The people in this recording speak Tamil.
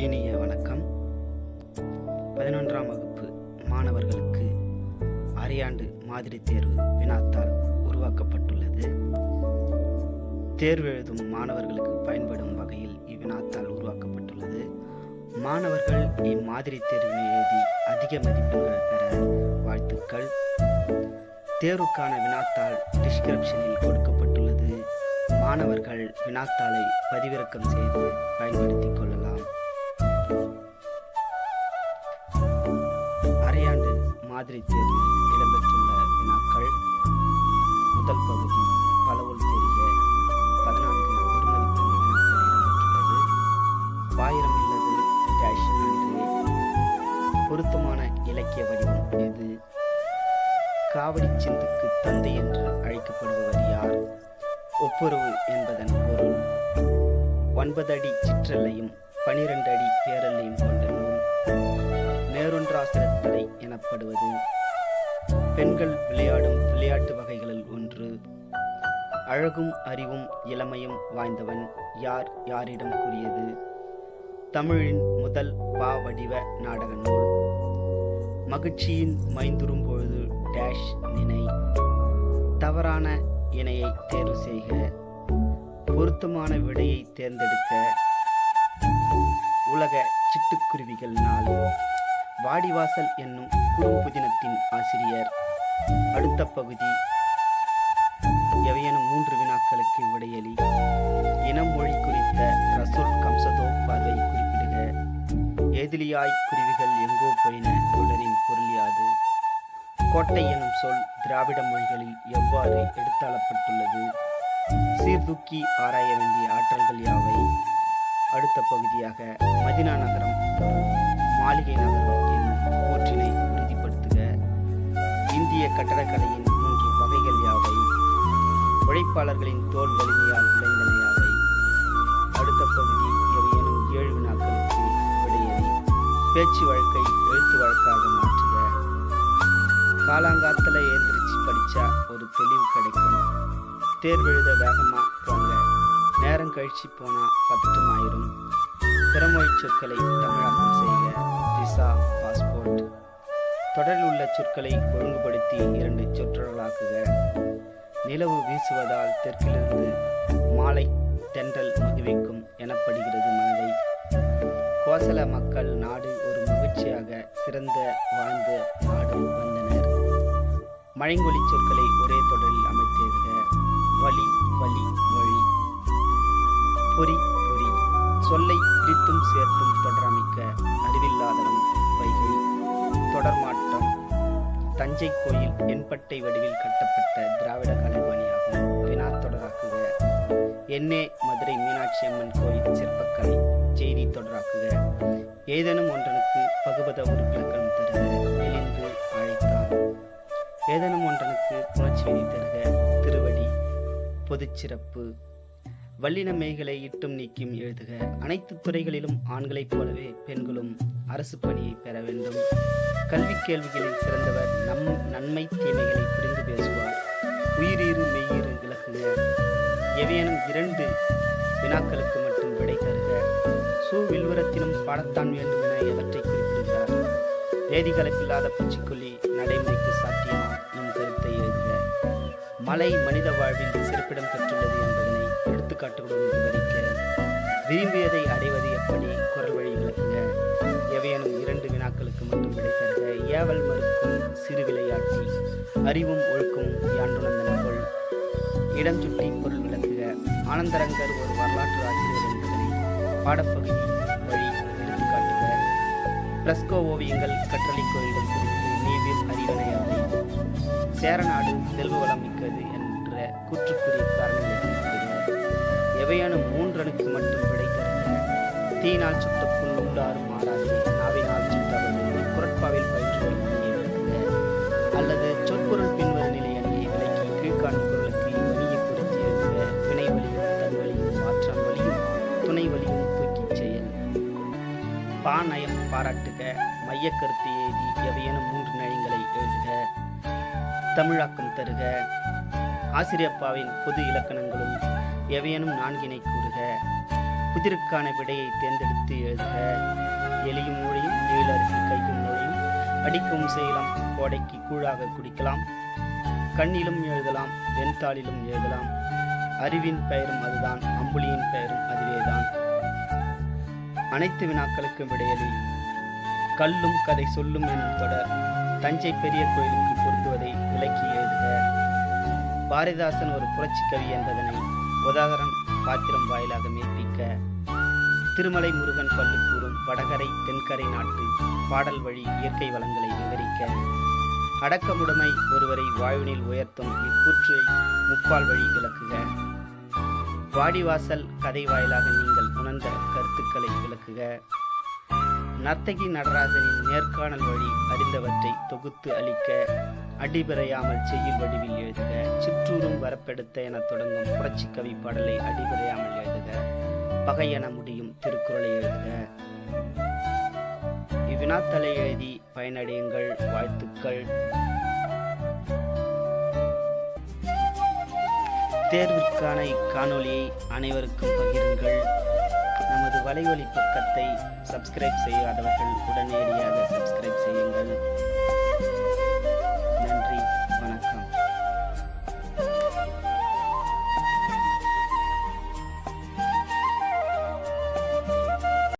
இனிய வணக்கம். பதினொன்றாம் வகுப்பு மாணவர்களுக்கு அரையாண்டு மாதிரி தேர்வு வினாத்தால் உருவாக்கப்பட்டுள்ளது. தேர்வு எழுதும் மாணவர்களுக்கு பயன்படும் வகையில் இவ்வினாத்தால் உருவாக்கப்பட்டுள்ளது. மாணவர்கள் இம்மாதிரி தேர்வினை எழுதி அதிக மதிப்பெண்கள் பெற வாழ்த்துக்கள். தேர்வுக்கான வினாத்தாள் டிஸ்கிரிப்ஷனில் கொடுக்கப்பட்டுள்ளது. மாணவர்கள் வினாத்தாளை பதிவிறக்கம் செய்து பயன்படுத்திக் கொள்ளலாம். மாதிரி தேர்வில் இடம்பெற்றுள்ள வினாக்கள். முதல் பகுதி பலவுள் தெரிய பதினான்கு ஒரு வினாக்கள் இடம்பெற்றுள்ளது. பாயிரம் இல்லது டேஷ் அன்றே பொருத்தமான இலக்கிய வடிவம் எது? காவடி சிந்துக்கு தந்தை என்று அழைக்கப்படுபவர் யார்? ஒப்புரவு என்பதன் பொருள். ஒன்பது அடி சிற்றல்லையும் பனிரெண்டு அடி பேரல்லையும் கொண்ட நூல். நேரொன்றாசிரத்தடை எனப்படுவது. பெண்கள் விளையாடும் விளையாட்டு வகைகளில் ஒன்று. அழகும் அறிவும் இளமையும் வாய்ந்தவன் யார் யாரிடம் கூறியது? தமிழின் முதல் பா வடிவ நாடக நூல். மகிழ்ச்சியின் மைந்துரும் பொழுது டேஷ் நினை. தவறான இணையை தேர்வு செய்க. பொருத்தமான விடையை தேர்ந்தெடுக்க. உலக சிட்டுக்குருவிகள் நாள். வாடிவாசல் என்னும் குறும்புதினத்தின் ஆசிரியர். அடுத்த பகுதி எவையெனும் மூன்று வினாக்களுக்கு விடையளி. இனம் மொழி குறித்த ரசூல் கம்சதோ பார்வை குறிப்பிடுக. ஏதிலியாய் குருவிகள் எங்கோ போயின தொடரின் பொருள் யாது? கோட்டை எனும் சொல் திராவிட மொழிகளில் எவ்வாறு எடுத்தாளப்பட்டுள்ளது? சீர்தூக்கி ஆராய வேண்டிய ஆற்றல்கள் யாவை? அடுத்த பகுதியாக மதினா நகரம். மாளிகை நகரம் போற்றினை உறுதிப்படுத்துக. இந்திய கட்டடக்கலையின் மூன்று வகைகள் யாவை? உழைப்பாளர்களின் தோல் வலிமையால் விளைந்தன யாவை? அடுத்த பகுதி எவையெனும் ஏழு வினாக்களுக்கு விடையறி பேச்சு வழக்கை எழுத்து வழக்காக மாற்றுக. காலாங்காத்தில் எழுந்திரிச்சு படித்தா ஒரு தெளிவு கிடைக்கும். தேர்வெழுத வேகமாக போங்க. நேரம் கழிச்சு போனால் பதட்டமாயிரும் பிறமொழி சொற்களை தமிழாக்கம் செய்க விசா பாஸ்போர்ட். தொடரில் உள்ள சொற்களை ஒழுங்குபடுத்தி இரண்டு சொற்றொடர்களாக்குக. நிலவு வீசுவதால் தெற்கிலிருந்து மாலை தென்றல் மகிழ்விக்கும் எனப்படுகிறது மனதை. கோசல மக்கள் நாடு ஒரு மகிழ்ச்சியாக சிறந்த வாழ்ந்த நாடு வந்தனர். மழைங்கொழி சொற்களை ஒரே தொடரில் அமைத்தேறுக. வழி வழி வழி. பொறி சொல்லை பிரித்தும் சேர்த்தும் தொடரமைக்க அறிவில்லாதவன் வைகை. தொடர்மாற்றம் தஞ்சை கோயில் எண்பட்டை வடிவில் கட்டப்பட்ட திராவிட கலைபாணியாகும் வினா தொடராக்குக. என்னே மதுரை மீனாட்சி அம்மன் கோயில் சிற்பக்கலை செய்தி தொடராக்குக. ஏதேனும் ஒன்றனுக்கு பகுபத உறுப்பிலக்கணம் தருக. நெளிந்து அழைத்தான். ஏதேனும் ஒன்றனுக்கு புணர்ச்சியை தருக. திருவடி பொதுச்சிறப்பு வல்லின இட்டும் நீக்கியும் எழுதுக. அனைத்து துறைகளிலும் ஆண்களைப் போலவே பெண்களும் அரசு பணியை பெற வேண்டும். கல்வி கேள்விகளில் சிறந்தவர் நம் நன்மை தீமைகளை புரிந்து பேசுவார். உயிரீறு மெய்யீறு விளக்குக எவையேனும் இரண்டு வினாக்களுக்கு மட்டும் விடை தருக. சு வில்வரத்தினும் பாடத்தான் வேண்டும் என எவற்றை குறிப்பிடுகிறார்? வேதி கலப்பில்லாத பூச்சிக்கொல்லி நடைமுறைக்கு சாத்தியமா? நம் கருத்தை எழுதுக. மலை மனித வாழ்வில் சிறப்பிடம் பெற்றுள்ளது எடுத்துக்காட்டுகளுடன் விவரிக்க விரும்பியதை அடைவது எப்படி? குரல் வழி விளக்குக எவையனும் இரண்டு வினாக்களுக்கு மட்டும் விடை தருக ஏவல் மறுக்கும் சிறு விளையாட்டி. அறிவும் ஒழுக்கும் யாண்டுணர்ந்தன கொள் இடம் சுட்டி பொருள் விளக்குக. ஆனந்தரங்கர் ஒரு வரலாற்று ஆசிரியர் என்பதனை பாடப்பகுதி வழி எடுத்துக்காட்டுக பிளஸ்கோ ஓவியங்கள் கற்றளி கோயில்கள் குறித்து நீவில் அறிவனையாகும் சேரநாடு செல்வ வளம் மிக்கது என்ற கூற்றுக்குரிய காரணங்கள் தேவையான மூன்று மூன்றனுக்கு மட்டும் விடை தருக தீயினால் சுட்ட புல் உள்ளாறு மாறாது நாவினால் சுட்டவது குரட்பாவில் பயின்று அல்லது சொற்பொருள் பின்வரும் நிலை அணியை விலக்கி கீழ்காணும் பொருளுக்கு வணியை குறித்து எழுதுக வினை வழியும் தன் வழியும் மாற்றம் வழியும் துணை வழியும் தூக்கி செயல். பாநயம் பாராட்டுக மையக்கருத்து எழுதி எவையெனும் மூன்று நயங்களை எழுதுக தமிழாக்கம் தருக. ஆசிரியப்பாவின் பொது இலக்கணங்களும் எவையனும் நான்கினை கூறுக. புதிருக்கான விடையை தேர்ந்தெடுத்து எழுதுக. எலியும் மொழியும் எழிலரசி கையும் மொழியும் அடிக்கவும் செய்யலாம் கோடைக்கு கூழாக குடிக்கலாம். கண்ணிலும் எழுதலாம் வெண்தாளிலும் எழுதலாம். அறிவின் பெயரும் அதுதான் அம்புலியின் பெயரும் அதுவேதான் அனைத்து வினாக்களுக்கும் விடையலி கல்லும் கதை சொல்லும் எனும் தொடர். தஞ்சை பெரிய கோயிலுக்கு பொருந்துவதை விளக்கி எழுதுக. பாரதிதாசன் ஒரு புரட்சி கவி என்பதனை உதாகரன் பாத்திரம் வாயிலாக மெய்ப்பிக்க திருமலை முருகன் பள்ளி கூறும் வடகரை தென்கரை நாட்டு பாடல் வழி இயற்கை வளங்களை விவரிக்க அடக்கமுடைமை ஒருவரை வாழ்வினில் உயர்த்தும் இக்கூற்றை முப்பால் வழி விளக்குக. வாடிவாசல் கதை வாயிலாக நீங்கள் உணர்ந்த கருத்துக்களை விளக்குக. நர்த்தகி நடராஜனின் நேர்காணல் வழி அறிந்தவற்றை தொகுத்து அளிக்க அடிபறையாமல் செய்யும் வடிவில் எழுதுக. வரப்பெடுத்த என தொடங்கும் புரட்சி கவி பாடலை அடிபடையாமல் எழுதுக. பகை என முடியும் திருக்குறளை எழுதுக. இவ்வினாத்தலை எழுதி பயனடையுங்கள் வாழ்த்துக்கள். தேர்விற்கான இக்காணொலியை அனைவருக்கும் பகிருங்கள். நமது வலைவழி பக்கத்தை சப்ஸ்கிரைப் செய்யாதவர்கள் உடனடியாக சப்ஸ்கிரைப்